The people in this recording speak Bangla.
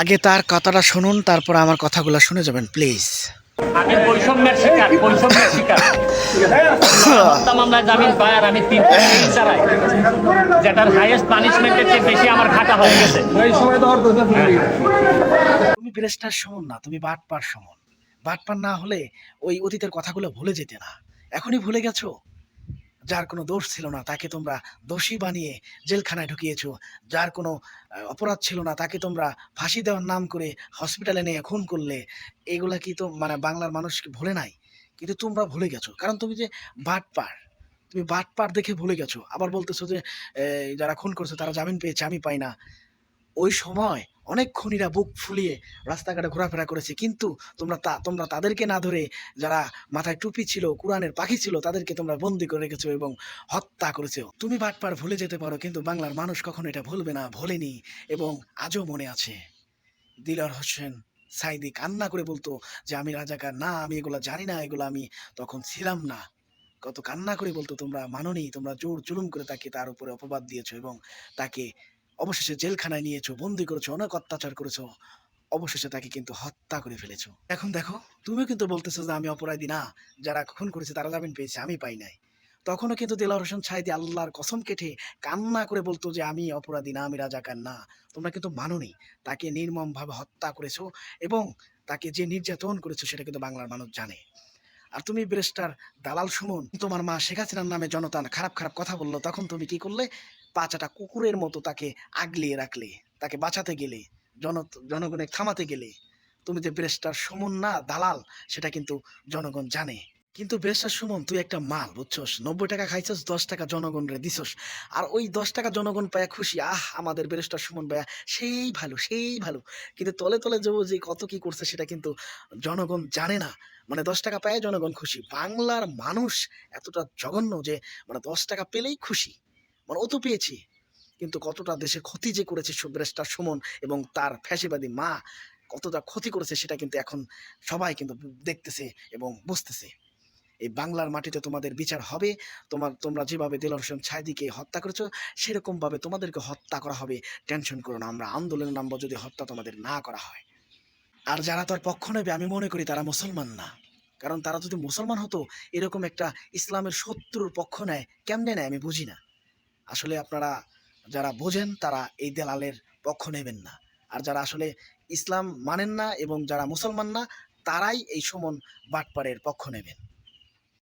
আগে তার কথাটা শুনুন তারপর আমার কথাগুলো শুনে যাবেন প্লিজ। আমি বৈষম্যের শিকার বৈষম্যের শিকার। হত্যা মামলায় জামিন পাই আর আমি তিন যেটার হাইয়েস্ট পানিশমেন্টের চেয়ে বেশি আমার খাটা হয়ে গেছে। তুমি ব্রেস্টার সমন না তুমি বাটপার সমন। বাটপার না হলে ওই অতীতের কথাগুলো ভুলে যেতে না। এখনই ভুলে গেছো? যার কোনো দোষ ছিল না, তাকে তোমরা দোষী বানিয়ে জেলখানায় ঢুকিয়েছো। যার কোনো অপরাধ ছিল না, তাকে তোমরা ফাঁসি দেওয়ার নাম করে হসপিটালে নিয়ে খুন করলে, এগুলা কি তো মানে বাংলার মানুষ কি ভুলে নাই? কিন্তু তোমরা ভুলে গেছো। কারণ তুমি যে বাটপার, তুমি বাটপার দেখে ভুলে গেছো। আবার বলতেছো যে যারা খুন করছে তারা জামিন পেয়েছে, আমি পাই না। ওই সময় অনেক বুক ফুলিয়ে রাস্তাঘাটে ঘোরাফেরা করেছে। কিন্তু তোমরা তা তোমরা তাদেরকে না ধরে যারা মাথায় টুপি ছিল, কোরআনের পাখি ছিল, তাদেরকে তোমরা বন্দি করে রেখেছো এবং হত্যা করেছ। তুমি বাটপার ভুলে যেতে পারো, কিন্তু বাংলার মানুষ কখনো এটা ভুলবে না, ভোলেনি এবং আজও মনে আছে। দিলার হোসেন সাইদি কান্না করে বলতো যে, আমি রাজাকার না, আমি এগুলো জানি না, এগুলো আমি তখন ছিলাম না। কত কান্না করে বলতো, তোমরা মাননি, তোমরা জোর জুলুম করে তাকে তার উপরে অপবাদ দিয়েছ এবং তাকে অবশেষে জেলখানায় নিয়েছো, বন্দি করেছ অনেক অত্যাচার করেছ, অবশেষে তাকে কিন্তু হত্যা করে ফেলেছো। এখন দেখো, তুমিও কিন্তু বলতেছো যে আমি অপরাধী না, যারা খুন করেছে তারা জামিন পেয়েছে, আমি পাই নাই। তখনও কিন্তু দিলার হোসেন ছাইদি আল্লাহর কসম কেটে কান্না করে বলতো যে আমি অপরাধী না, আমি রাজাকার না। তোমরা কিন্তু মানোনি, তাকে নির্মমভাবে হত্যা করেছ এবং তাকে যে নির্যাতন করেছ সেটা কিন্তু বাংলার মানুষ জানে। আর তুমি ব্রেস্টার দালাল সুমন, তোমার মা শেখ হাসিনার নামে জনতা খারাপ খারাপ কথা বলল, তখন তুমি কি করলে? পাচাটা কুকুরের মতো তাকে আগলিয়ে রাখলে, তাকে বাঁচাতে গেলে জন জনগণে থামাতে গেলে, তুমি যে ব্রেস্টার সুমন না, দালাল, সেটা কিন্তু জনগণ জানে। কিন্তু ব্রেস্টার সুমন, তুই একটা মাল, বুঝছস? নব্বই টাকা খাইছস, দশ টাকা জনগণ রে দিছস। আর ওই দশ টাকা জনগণ পায় খুশি, আহ, আমাদের ব্রেস্টার সুমন পায়া সেই ভালো সেই ভালো। কিন্তু তলে তলে যাব যে কত কি করছে, সেটা কিন্তু জনগণ জানে না। মানে দশ টাকা পায় জনগণ খুশি। বাংলার মানুষ এতটা জঘন্য যে মানে দশ টাকা পেলেই খুশি। মানে ও তো পেয়েছি। কিন্তু কতটা দেশে ক্ষতি যে করেছে সুব্রেস্টার সুমন এবং তার ফ্যাসিবাদী মা কতটা ক্ষতি করেছে সেটা কিন্তু এখন সবাই কিন্তু দেখতেছে এবং বুঝতেছে। এই বাংলার মাটিতে তোমাদের বিচার হবে, তোমার, তোমরা যেভাবে দিলর হোসেন ছাইদিকে হত্যা করেছ, সেরকমভাবে তোমাদেরকে হত্যা করা হবে। টেনশন করো না, আমরা আন্দোলনে নামবো যদি হত্যা তোমাদের না করা হয়। আর যারা তার পক্ষ নেবে, আমি মনে করি তারা মুসলমান না। কারণ তারা যদি মুসলমান হতো, এরকম একটা ইসলামের শত্রুর পক্ষ নেয়, কেমনে নেয় আমি বুঝি না। আসলে আপনারা যারা বোঝেন, তারা এই দালালের পক্ষ নেবেন না। আর যারা আসলে ইসলাম মানেন না এবং যারা মুসলমান না, তারাই এই সমন বাটপাড়ের পক্ষ নেবেন।